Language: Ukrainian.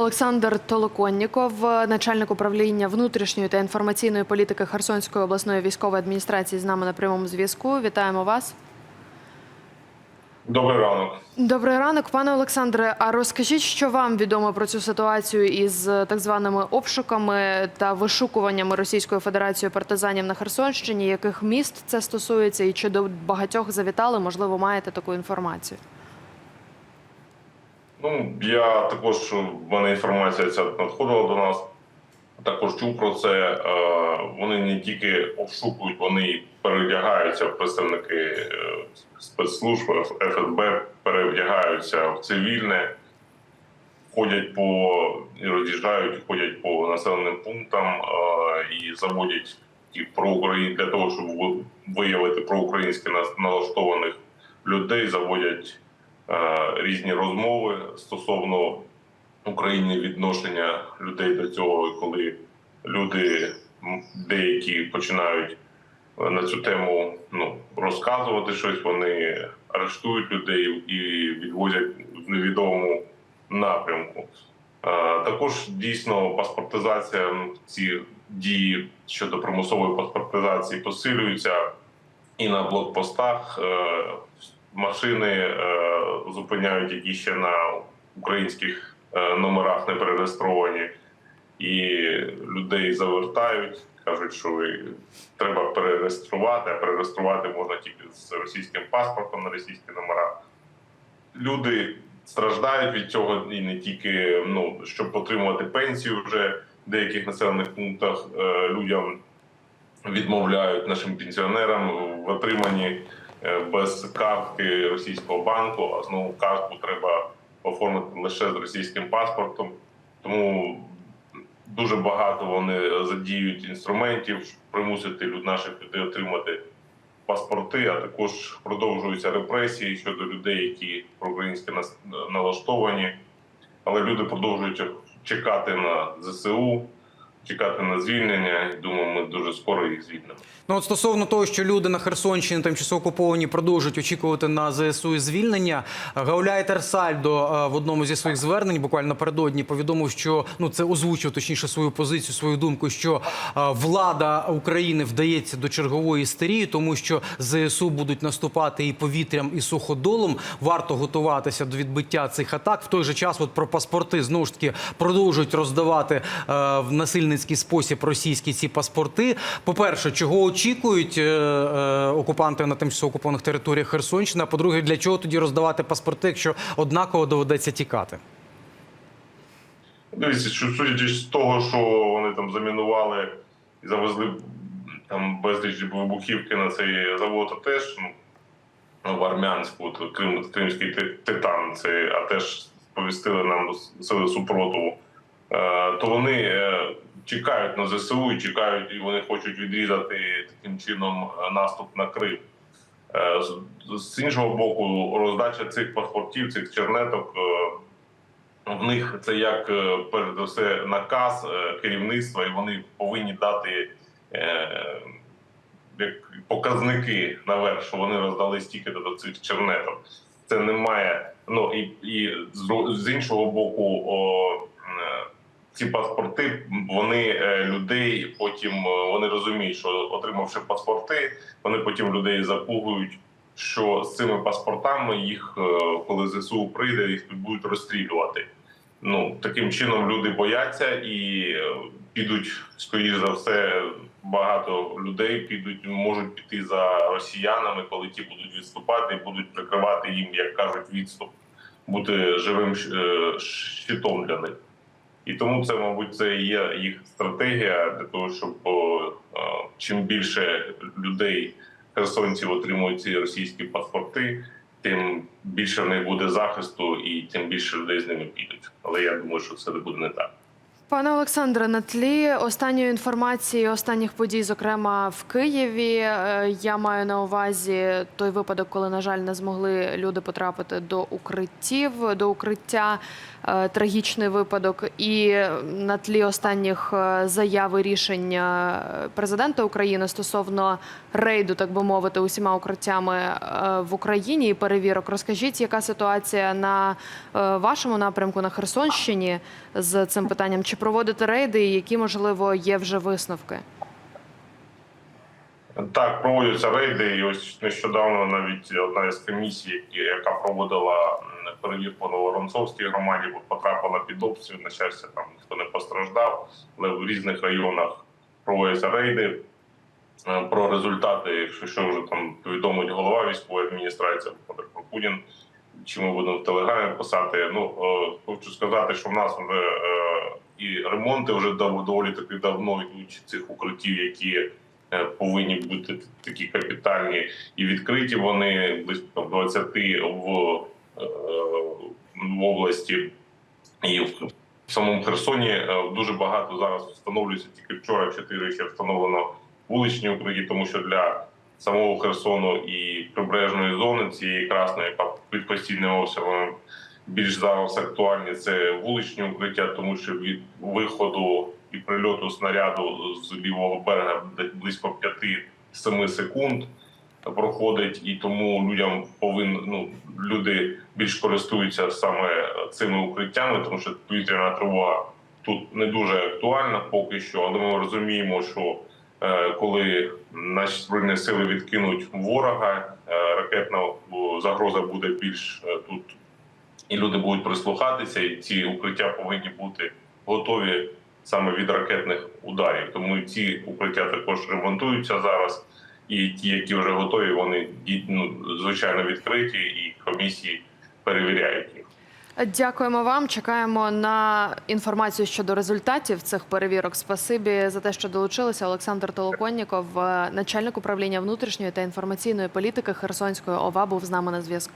Олександр Толоконніков, начальник управління внутрішньої та інформаційної політики Херсонської обласної військової адміністрації, з нами на прямому зв'язку. Вітаємо вас. Добрий ранок. Добрий ранок, пане Олександре. А розкажіть, що вам відомо про цю ситуацію із так званими обшуками та вишукуваннями Російською Федерацією партизанів на Херсонщині? Яких міст це стосується, і чи до багатьох завітали? Можливо, маєте таку інформацію? Ну я також в мене інформація ця надходила до нас. Також чув про це. Е, Вони не тільки обшукують, вони перевдягаються в представники е, спецслужб ФСБ, перевдягаються в цивільне, ходять по і роз'їжджають, ходять по населеним пунктам е, і заводять ті проукраїн для того, щоб ви- виявити проукраїнськи нас- налаштованих людей, заводять різні розмови стосовно України відношення людей до цього, коли люди деякі починають е, на цю тему ну, розказувати щось, вони арештують людей і відвозять в невідомому напрямку. Е, Також дійсно паспортизація, ці дії щодо примусової паспортизації посилюються і на блокпостах. Машини е, зупиняють, які ще на українських е, номерах не перереєстровані, і людей завертають, кажуть, що треба перереєструвати, а перереєструвати можна тільки з російським паспортом на російські номера. Люди страждають від цього і не тільки ну, щоб отримувати пенсію вже в деяких населених пунктах е, людям відмовляють нашим пенсіонерам в отриманні без картки російського банку, а знову картку треба оформити лише з російським паспортом. Тому дуже багато вони задіють інструментів, щоб примусити наших людей отримати паспорти, а також продовжуються репресії щодо людей, які проукраїнськи налаштовані. Але люди продовжують чекати на ЗСУ, чекати на звільнення. Думаю, ми дуже скоро їх звільнимо. Ну, от стосовно того, що люди на Херсонщині тимчасово окуповані продовжують очікувати на ЗСУ і звільнення. Гауляй Терсальдо е, в одному зі своїх звернень буквально напередодні повідомив, що ну це озвучив точніше свою позицію, свою думку, що е, влада України вдається до чергової істерії, тому що ЗСУ будуть наступати і повітрям, і суходолом. Варто готуватися до відбиття цих атак. В той же час, от про паспорти знову ж таки продовжують роздавати е, в насильницький спосіб російські ці паспорти. По перше, чого очікують е, е, окупанти на тимчасово окупованих територіях Херсонщини? А по-друге, для чого тоді роздавати паспорти, якщо однаково доведеться тікати? Дивіться, що судячи з того, що вони там замінували і завезли там безліч вибухівки на цей завод, а теж ну, в Армянську, Крим, Кримський титан, це а теж сповістили нам сили супротиву. Е, то вони е, чекають на ЗСУ і чекають, і вони хочуть відрізати таким чином е, наступ на Крим. З- іншого боку, роздача цих паспортів, цих чернеток. в них це як перш за наказ керівництва, і вони повинні дати як показники наверх, що вони роздали стільки до цих чернеток. Це немає. Ну і, і з, іншого боку, о, ці паспорти вони е, людей потім е, вони розуміють, що отримавши паспорти, вони потім людей запугують. Що з цими паспортами їх, е, коли ЗСУ прийде, їх будуть розстрілювати. Ну таким чином люди бояться і підуть, скоріш за все, багато людей підуть, можуть піти за росіянами, коли ті будуть відступати, будуть прикривати їм, як кажуть, відступ, бути живим щитом для них. І тому це, мабуть, це є їх стратегія для того, щоб чим більше людей, херсонців отримують ці російські паспорти, тим більше в них буде захисту і тим більше людей з ними підуть. Але я думаю, що це буде не так. Пане Олександре, на тлі останньої інформації, останніх подій, зокрема в Києві, е, я маю на увазі той випадок, коли, на жаль, не змогли люди потрапити до укриттів, до укриття. е, Трагічний випадок, і на тлі останніх е, заяв і рішень е, президента України стосовно рейду, так би мовити, усіма укриттями в Україні і перевірок. Розкажіть, яка ситуація на вашому напрямку на Херсонщині з цим питанням? Чи проводите рейди, і які можливо є вже висновки? Так, проводяться рейди, і ось нещодавно навіть одна із комісій, яка проводила перевірку в Новоронцовській громаді, потрапила під обстріл. На щастя, там ніхто не постраждав, але в різних районах проводяться рейди. Е, Про результати, якщо що вже там повідомить голова військової адміністрації Володимир Прокудін, чи ми будемо в телеграмі писати. Ну е, хочу сказати, що в нас вже е, і ремонти вже дов- доволі таки давно йдуть цих укриттів, які е, повинні бути такі капітальні і відкриті. Вони близько 20 в, е, в області і в самому Херсоні е, дуже багато зараз встановлюється. Тільки вчора чотири ще встановлено вуличні укриття, тому що для самого Херсону і прибережної зони цієї красної, яка під постійним обсягом більш зараз актуальні, це вуличні укриття, тому що від виходу і прильоту снаряду з лівого берега близько 5-7 секунд проходить, і тому людям повинні ну люди більш користуються саме цими укриттями, тому що повітряна тривога тут не дуже актуальна поки що, але ми розуміємо, що е, коли наші збройні сили відкинуть ворога, е, ракетна загроза буде більш е, тут, і люди будуть прислухатися, і ці укриття повинні бути готові саме від ракетних ударів. Тому ці укриття також ремонтуються зараз. І ті, які вже готові, вони ну, звичайно відкриті, і комісії перевіряють їх. Дякуємо вам. Чекаємо на інформацію щодо результатів цих перевірок. Спасибі за те, що долучилися. Олександр Толоконніков, е, начальник управління внутрішньої та інформаційної політики Херсонської ОВА, був з нами на зв'язку.